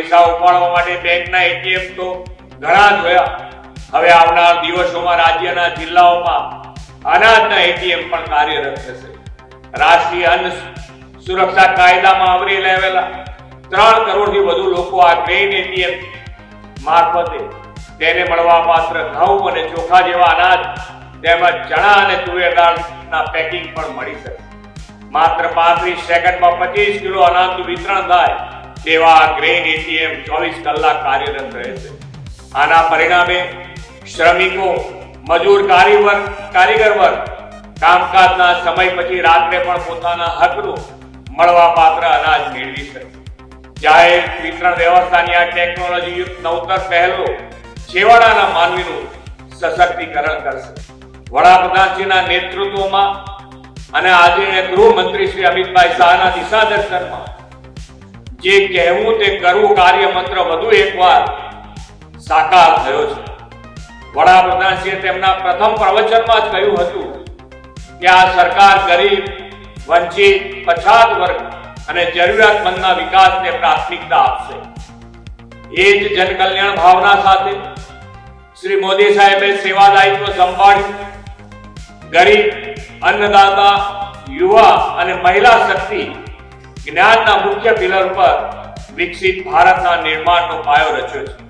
પૈસા ઉપાડવા માટે બેંકના એટીએમ તો ઘણા જોયા હવે આવનાર દિવસોમાં રાજ્યના જિલ્લાઓમાં અનાજના એટીએમ પણ કાર્યરત થશે. રાષ્ટ્રીય અન્ન સુરક્ષા કાયદામાં આવરી લેવેલા ત્રણ કરોડથી વધુ લોકો આ ગ્રેન એટીએમ મારફતે તેને મળવા માત્ર ઘઉં અને ચોખા જેવા અનાજ તેમજ ચણા અને તુવેર દાળના પેકિંગ પણ મળી શકે. માત્ર પાંત્રીસ સેકન્ડમાં પચીસ કિલો અનાજનું વિતરણ થાય તેવા ગ્રેન એટીએમ ચોવીસ કલાક કાર્યરત રહેશે આના પરિણામે શ્રમિકો, મજૂર કારીગર કારીગર વર્ગ, કામકાજના સમય પછી રાત્રે પણ પોતાના હકનું મળવા પાત્ર અનાજ મેળવી શકે. જાહેર વિતરણ વ્યવસ્થાની આ ટેકનોલોજી યુક્ત નવતર પહેલો છેવાડાના માનવીનું સશક્તિકરણ કરશે. વડાપ્રધાનશ્રીના નેતૃત્વમાં અને આજે ગૃહમંત્રી શ્રી અમિતભાઈ શાહના દિશાદર્શનમાં જે કહેવું તે કરવું કાર્ય મંત્ર વધુ એકવાર સાકાર થયો છે. વડાપ્રધાનશ્રીએ તેમના પ્રથમ પ્રવચનમાં જ કહ્યું હતું કે આ સરકાર ગરીબ, વંચિત, પછાત વર્ગ અને જરૂરિયાતમંદના વિકાસને પ્રાથમિકતા આપશે. એ જ જનકલ્યાણ ભાવના સાથે શ્રી મોદી સાહેબે સેવા દાયિત્વ સંભાળ્યું. ગરીબ, અન્નદાતા, યુવા અને મહિલા શક્તિ જ્ઞાનના મુખ્ય પિલર પર વિકસિત ભારતના નિર્માણનો પાયો રચ્યો છે.